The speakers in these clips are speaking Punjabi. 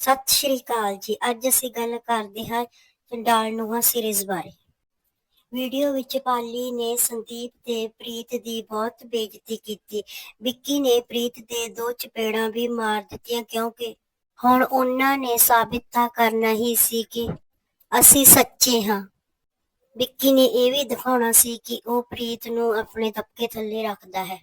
ਸਤਿ ਸ਼੍ਰੀ ਅਕਾਲ ਜੀ। ਅੱਜ ਅਸੀਂ ਗੱਲ ਕਰਦੇ ਹਾਂ ਚੰਡਾਲ ਨੂੰਹਾਂ ਸੀਰੀਜ਼ ਬਾਰੇ। ਵੀਡੀਓ ਵਿੱਚ ਪਾਲੀ ਨੇ ਸੰਦੀਪ ਤੇ ਪ੍ਰੀਤ ਦੀ ਬਹੁਤ ਬੇਇੱਜ਼ਤੀ ਕੀਤੀ। ਵਿੱਕੀ ਨੇ ਪ੍ਰੀਤ ਦੇ ਦੋ ਚਪੇੜਾਂ ਵੀ ਮਾਰ ਦਿੱਤੀਆਂ ਕਿਉਂਕਿ ਹੁਣ ਉਹਨਾਂ ਨੇ ਸਾਬਿਤ ਤਾਂ ਕਰਨਾ ਹੀ ਸੀ ਕਿ ਅਸੀਂ ਸੱਚੇ ਹਾਂ। ਵਿੱਕੀ ਨੇ ਇਹ ਵੀ ਦਿਖਾਉਣਾ ਸੀ ਕਿ ਉਹ ਪ੍ਰੀਤ ਨੂੰ ਆਪਣੇ ਦਬਕੇ ਥੱਲੇ ਰੱਖਦਾ ਹੈ।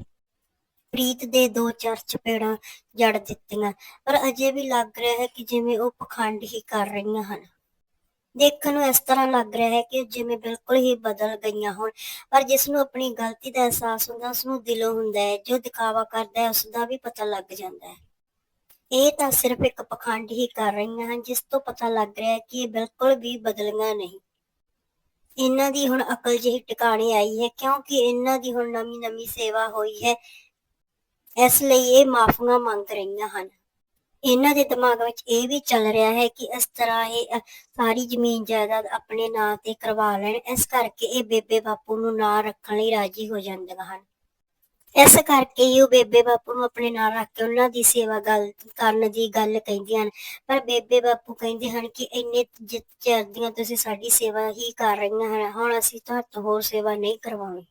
ਪ੍ਰੀਤ ਦੇ ਦੋ ਚਾਰ ਚਪੇੜਾਂ ਜੜ ਦਿੱਤੀਆਂ। ਪਰ ਅਜੇ ਵੀ ਲੱਗ ਰਿਹਾ ਹੈ ਕਿ ਜਿਵੇਂ ਉਹ ਪਖੰਡ ਹੀ ਕਰ ਰਹੀਆਂ ਹਨ। ਦੇਖਣ ਨੂੰ ਇਸ ਤਰ੍ਹਾਂ ਲੱਗ ਰਿਹਾ ਹੈ ਕਿ ਜਿਵੇਂ ਬਿਲਕੁਲ ਹੀ ਬਦਲ ਗਈਆਂ ਹੋਣ। ਪਰ ਜਿਸ ਨੂੰ ਆਪਣੀ ਗਲਤੀ ਦਾ ਅਹਿਸਾਸ ਹੁੰਦਾ, ਉਸ ਨੂੰ ਦਿਲੋਂ ਹੁੰਦਾ ਹੈ। ਜੋ ਦਿਖਾਵਾ ਕਰਦਾ ਹੈ ਉਸ ਦਾ ਵੀ ਪਤਾ ਲੱਗ ਜਾਂਦਾ ਹੈ। ਇਹ ਤਾਂ ਸਿਰਫ ਇੱਕ ਪਖੰਡ ਹੀ ਕਰ ਰਹੀਆਂ ਹਨ, ਜਿਸ ਤੋਂ ਪਤਾ ਲੱਗ ਰਿਹਾ ਹੈ ਕਿ ਇਹ ਬਿਲਕੁਲ ਵੀ ਬਦਲੀਆਂ ਨਹੀਂ। ਇਹਨਾਂ ਦੀ ਹੁਣ ਅਕਲ ਜਿਹੀ ਟਿਕਾਣੇ ਆਈ ਹੈ, ਕਿਉਂਕਿ ਇਹਨਾਂ ਦੀ ਹੁਣ ਨਵੀਂ ਨਵੀਂ ਸੇਵਾ ਹੋਈ ਹੈ। ਇਸ ਲਈ ਇਹ ਮਾਫੀਆਂ ਮੰਗ ਰਹੀਆਂ ਹਨ। ਇਹਨਾਂ ਦੇ ਦਿਮਾਗ ਵਿੱਚ ਇਹ ਵੀ ਚੱਲ ਰਿਹਾ ਹੈ ਕਿ ਇਸ ਤਰ੍ਹਾਂ ਇਹ ਸਾਰੀ ਜ਼ਮੀਨ ਜਾਇਦਾਦ ਆਪਣੇ ਨਾਂ ਤੇ ਕਰਵਾ ਲੈਣ। ਇਸ ਕਰਕੇ ਇਹ ਬੇਬੇ ਬਾਪੂ ਨੂੰ ਨਾਂ ਰੱਖਣ ਲਈ ਰਾਜੀ ਹੋ ਜਾਂਦੀਆਂ ਹਨ। ਇਸ ਕਰਕੇ ਹੀ ਉਹ ਬੇਬੇ ਬਾਪੂ ਨੂੰ ਆਪਣੇ ਨਾਲ ਰੱਖ ਕੇ ਉਹਨਾਂ ਦੀ ਸੇਵਾ ਗੱਲ, ਕਰਨ ਦੀ ਗੱਲ ਕਹਿੰਦੀਆਂ ਹਨ। ਪਰ ਬੇਬੇ ਬਾਪੂ ਕਹਿੰਦੇ ਹਨ ਕਿ ਇੰਨੇ ਜਿੱਤ ਚਿਰ ਤੁਸੀਂ ਸਾਡੀ ਸੇਵਾ ਹੀ ਕਰ ਰਹੀਆਂ ਹਨ। ਹੁਣ ਅਸੀਂ ਤੁਹਾਡੇ ਤੋਂ ਹੋਰ ਸੇਵਾ ਨਹੀਂ ਕਰਵਾਉਣੀ।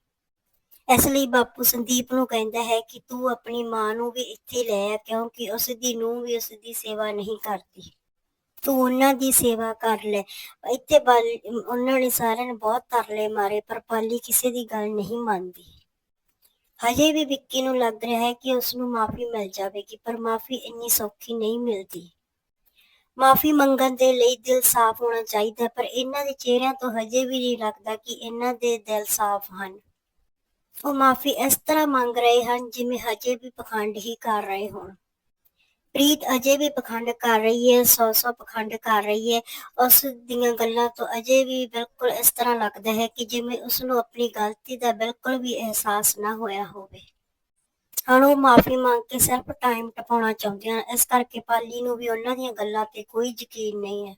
ਇਸ ਲਈ ਬਾਪੂ ਸੰਦੀਪ ਨੂੰ ਕਹਿੰਦਾ ਹੈ ਕਿ ਤੂੰ ਆਪਣੀ ਮਾਂ ਨੂੰ ਵੀ ਇੱਥੇ ਲੈ ਆ, ਕਿਉਂਕਿ ਉਸ ਦੀ ਨੂੰ ਵੀ ਉਸ ਦੀ ਸੇਵਾ ਨਹੀਂ ਕਰਦੀ। ਤੂੰ ਉਹਨਾਂ ਦੀ ਸੇਵਾ ਕਰ ਲੈ। ਇੱਥੇ ਬਾਲ, ਉਹਨਾਂ ਨੇ ਸਾਰਿਆਂ ਨੇ ਬਹੁਤ ਤਰਲੇ ਮਾਰੇ, ਪਰ ਪਾਲੀ ਕਿਸੇ ਦੀ ਗੱਲ ਨਹੀਂ ਮੰਨਦੀ। ਹਜੇ ਵੀ ਵਿੱਕੀ ਨੂੰ ਲੱਗ ਰਿਹਾ ਹੈ ਕਿ ਉਸ ਨੂੰ ਮਾਫੀ ਮਿਲ ਜਾਵੇਗੀ, ਪਰ ਮਾਫੀ ਇੰਨੀ ਸੌਖੀ ਨਹੀਂ ਮਿਲਦੀ। ਮਾਫੀ ਮੰਗਣ ਦੇ ਲਈ ਦਿਲ ਸਾਫ਼ ਹੋਣਾ ਚਾਹੀਦਾ ਪਰ ਇਹਨਾਂ ਦੇ ਚਿਹਰਿਆਂ ਤੋਂ ਹਜੇ ਵੀ ਨਹੀਂ ਲੱਗਦਾ ਕਿ ਇਹਨਾਂ ਦੇ ਦਿਲ ਸਾਫ਼ ਹਨ। ਉਹ ਮਾਫੀ ਇਸ ਤਰ੍ਹਾਂ ਮੰਗ ਰਹੇ ਹਨ ਜਿਵੇਂ ਹਜੇ ਵੀ ਪਖੰਡ ਹੀ ਕਰ ਰਹੇ ਹੋਣ। ਪ੍ਰੀਤ ਅਜੇ ਵੀ ਪਖੰਡ ਕਰ ਰਹੀ ਹੈ, ਸੌ ਸੌ ਪਖੰਡ ਕਰ ਰਹੀ ਹੈ। ਉਸ ਦੀਆਂ ਗੱਲਾਂ ਤੋਂ ਅਜੇ ਵੀ ਬਿਲਕੁਲ ਇਸ ਤਰ੍ਹਾਂ ਲੱਗਦਾ ਹੈ ਕਿ ਜਿਵੇਂ ਉਸ ਨੂੰ ਆਪਣੀ ਗਲਤੀ ਦਾ ਬਿਲਕੁਲ ਵੀ ਅਹਿਸਾਸ ਨਾ ਹੋਇਆ ਹੋਵੇ। ਹੁਣ ਉਹ ਮਾਫੀ ਮੰਗ ਕੇ ਸਿਰਫ ਟਾਈਮ ਟਪਾਉਣਾ ਚਾਹੁੰਦੀਆਂ ਹਨ। ਇਸ ਕਰਕੇ ਪਾਲੀ ਨੂੰ ਵੀ ਉਹਨਾਂ ਦੀਆਂ ਗੱਲਾਂ ਤੇ ਕੋਈ ਯਕੀਨ ਨਹੀਂ ਹੈ।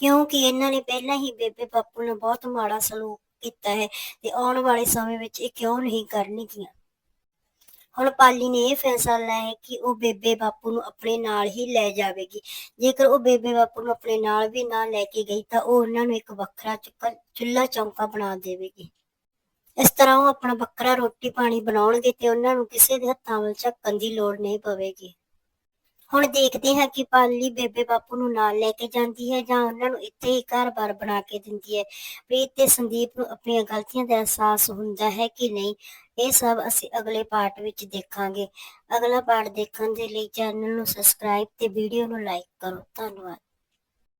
ਕਿਉਂਕਿ ਇਹਨਾਂ ਨੇ ਪਹਿਲਾਂ ਹੀ ਬੇਬੇ ਬਾਪੂ ਨਾਲ ਬਹੁਤ ਮਾੜਾ ਸਲੂਕ ਕੀਤਾ ਹੈ ਤੇ ਆਉਣ ਵਾਲੇ ਸਮੇਂ ਵਿੱਚ ਇਹ ਕਿਉਂ ਨਹੀਂ ਕਰਨਗੀਆਂ? ਹੁਣ ਪਾਲੀ ਨੇ ਇਹ ਫੈਸਲਾ ਲਿਆ ਹੈ ਕਿ ਉਹ ਬੇਬੇ ਬਾਪੂ ਨੂੰ ਆਪਣੇ ਨਾਲ ਹੀ ਲੈ ਜਾਵੇਗੀ। ਜੇਕਰ ਉਹ ਬੇਬੇ ਬਾਪੂ ਨੂੰ ਆਪਣੇ ਨਾਲ ਵੀ ਨਾ ਲੈ ਕੇ ਗਈ ਤਾਂ ਉਹ ਉਹਨਾਂ ਨੂੰ ਇੱਕ ਵੱਖਰਾ ਚੁੱਕਾ ਚੁੱਲ੍ਹਾ ਚੌਂਕਾ ਬਣਾ ਦੇਵੇਗੀ। ਇਸ ਤਰ੍ਹਾਂ ਉਹ ਆਪਣਾ ਵੱਖਰਾ ਰੋਟੀ ਪਾਣੀ ਬਣਾਉਣਗੇ ਤੇ ਉਹਨਾਂ ਨੂੰ ਕਿਸੇ ਦੇ ਹੱਥਾਂ ਵੱਲ ਝੱਕਣ ਦੀ ਲੋੜ ਨਹੀਂ ਪਵੇਗੀ। ਹੁਣ ਦੇਖਦੇ ਹਾਂ ਕਿ ਪਾਲੀ ਬੇਬੇ ਬਾਪੂ ਨੂੰ ਨਾਲ ਲੈ ਕੇ ਜਾਂਦੀ ਹੈ ਜਾਂ ਉਹਨਾਂ ਨੂੰ ਇੱਥੇ ਹੀ ਘਰ-ਬਾਰ ਬਣਾ ਕੇ ਦਿੰਦੀ ਹੈ। ਪ੍ਰੀਤ ਤੇ ਸੰਦੀਪ ਨੂੰ ਆਪਣੀਆਂ ਗਲਤੀਆਂ ਦਾ ਅਹਿਸਾਸ ਹੁੰਦਾ ਹੈ ਕਿ ਨਹੀਂ, ਇਹ ਸਭ ਅਸੀਂ ਅਗਲੇ ਪਾਰਟ ਵਿੱਚ ਦੇਖਾਂਗੇ। ਅਗਲਾ ਪਾਰਟ ਦੇਖਣ ਦੇ ਲਈ ਚੈਨਲ ਨੂੰ ਸਬਸਕ੍ਰਾਈਬ ਤੇ ਵੀਡੀਓ ਨੂੰ ਲਾਈਕ ਕਰੋ। ਧੰਨਵਾਦ।